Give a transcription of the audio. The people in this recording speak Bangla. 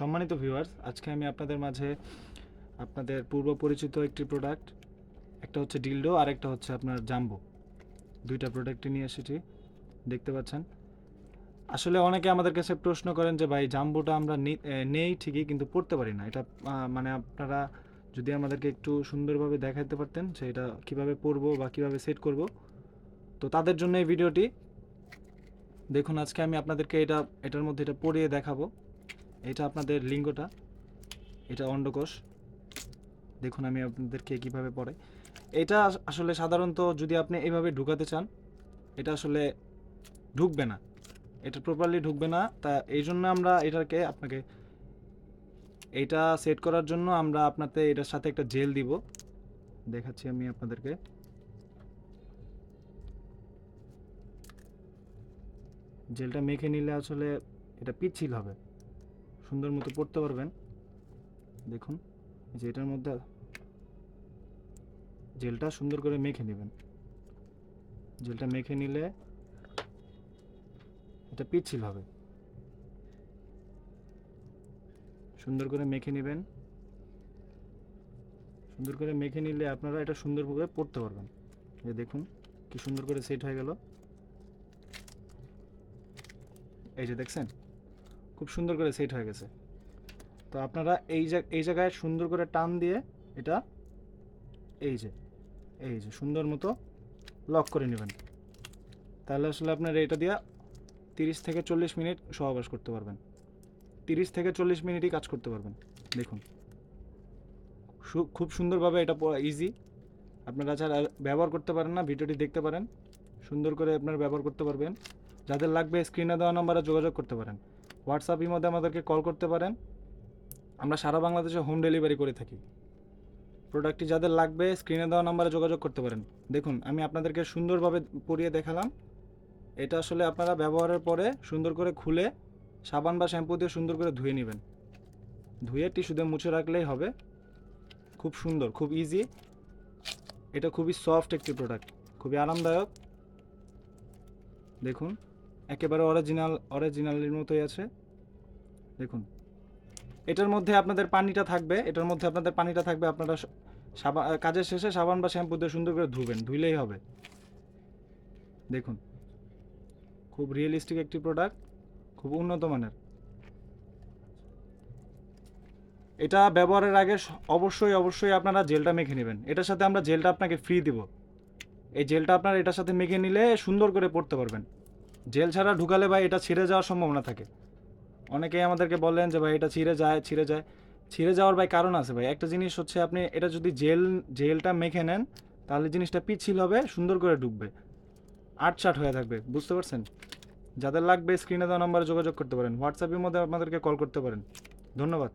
সম্মানিত ভিউয়ার্স আজকে আমি আপনাদের মাঝে আপনাদের পূর্ব পরিচিত একটি প্রোডাক্ট একটা হচ্ছে ডিলডো আর একটা হচ্ছে আপনার জাম্বো দুইটা প্রোডাক্টই নিয়ে এসেছি, দেখতে পাচ্ছেন। আসলে অনেকে আমাদের কাছে প্রশ্ন করেন যে, ভাই জাম্বোটা আমরা নেই ঠিকই, কিন্তু পড়তে পারি না। এটা মানে আপনারা যদি আমাদেরকে একটু সুন্দরভাবে দেখাতে পারতেন এটা কীভাবে পরবো বা কীভাবে সেট করব। তো তাদের জন্য এই ভিডিওটি দেখুন, আজকে আমি আপনাদেরকে এটা, এটার মধ্যে এটা পরিয়ে দেখাবো। এটা আপনাদের লিঙ্গটা, এটা অন্ডকোষ। দেখুন আমি আপনাদেরকে কীভাবে পড়ে এটা আসলে সাধারণত যদি আপনি এইভাবে ঢুকাতে চান, এটা আসলে ঢুকবে না। এটা প্রপারলি ঢুকবে না। তা এই জন্য আমরা এটাকে আপনাকে, এটা সেট করার জন্য আমরা আপনাতে এটার সাথে একটা জেল দিব। দেখাচ্ছি আমি আপনাদেরকে। জেলটা মেখে নিলে আসলে এটা পিচ্ছিল হবে। সুন্দর মতো পড়তে পারবেন। দেখুন যে এটার মধ্যে জেলটা সুন্দর করে মেখে নেবেন। জেলটা মেখে নিলে এটা পিচ্ছিল হবে। সুন্দর করে মেখে নেবেন। সুন্দর করে মেখে নিলে আপনারা এটা সুন্দর করে পড়তে পারবেন। যে দেখুন, কি সুন্দর করে সেট হয়ে গেল। এই যে দেখছেন? খুব সুন্দর করে সেট হয়ে গেছে। তো আপনারা এই এই জায়গায় সুন্দর করে টান দিয়ে এটা এই যে এই যে সুন্দর মতো লক করে নেবেন। তাহলে আসলে আপনার এটা দিয়ে তিরিশ থেকে চল্লিশ মিনিট সহবাস করতে পারবেন। তিরিশ থেকে চল্লিশ মিনিটই কাজ করতে পারবেন, দেখুন। খুব সুন্দরভাবে এটা ইজি আপনারা যারা ব্যবহার করতে পারেন না, ভিডিওটি দেখতে পারেন। সুন্দর করে আপনার ব্যবহার করতে পারবেন। যাদের লাগবে স্ক্রিনে দেওয়া নাম্বারে যোগাযোগ করতে পারেন। হোয়াটসঅ্যাপের মধ্যে আমাদেরকে কল করতে পারেন। আমরা সারা বাংলাদেশে হোম ডেলিভারি করে থাকি। প্রোডাক্টটি যাদের লাগবে স্ক্রিনে দেওয়া নাম্বারে যোগাযোগ করতে পারেন। দেখুন, আমি আপনাদেরকে সুন্দরভাবে পরিয়ে দেখালাম। এটা আসলে আপনারা ব্যবহারের পরে সুন্দর করে খুলে সাবান বা শ্যাম্পু দিয়ে সুন্দর করে ধুয়ে নেবেন। ধুয়ে টিস্যু দিয়ে মুছে রাখলেই হবে। খুব সুন্দর, খুব ইজি এটা খুবই সফট একটি প্রোডাক্ট খুবই আরামদায়ক। দেখুন। একেবারে অরিজিনাল অরিজিনালের মতোই আছে। দেখুন, এটার মধ্যে আপনাদের পানিটা থাকবে, এটার মধ্যে আপনাদের পানিটা থাকবে, আপনারা সাবান কাজের শেষে সাবান বা শ্যাম্পু দিয়ে সুন্দর করে ধুবেন, ধুইলেই হবে। দেখুন, খুব রিয়েলিস্টিক একটি প্রোডাক্ট খুব উন্নত মানের। এটা ব্যবহারের আগে অবশ্যই অবশ্যই আপনারা জেলটা মেখে নেবেন। এটার সাথে আমরা জেলটা আপনাকে ফ্রি দিব। এই জেলটা আপনার এটার সাথে মেখে নিলে সুন্দর করে পড়তে পারবেন। জেল ছাড়া ঢুকালে ভাই এটা ছিঁড়ে যাওয়ার সম্ভাবনা থাকে। অনেকেই আমাদেরকে বললেন যে ভাই এটা ছিঁড়ে যায় ছিঁড়ে যায়। ছিঁড়ে যাওয়ার ভাই কারণ আছে ভাই। একটা জিনিস হচ্ছে আপনি এটা যদি জেল, জেলটা মেখে নেন, তাহলে জিনিসটা পিচ্ছিল হবে, সুন্দর করে ঢুকবে। আটচাট হয়ে থাকবে, বুঝতে পারছেন? যাদের লাগবে স্ক্রিনে দেওয়া নম্বরে যোগাযোগ করতে পারেন। হোয়াটসঅ্যাপের মধ্যে আমাদেরকে কল করতে পারেন। ধন্যবাদ।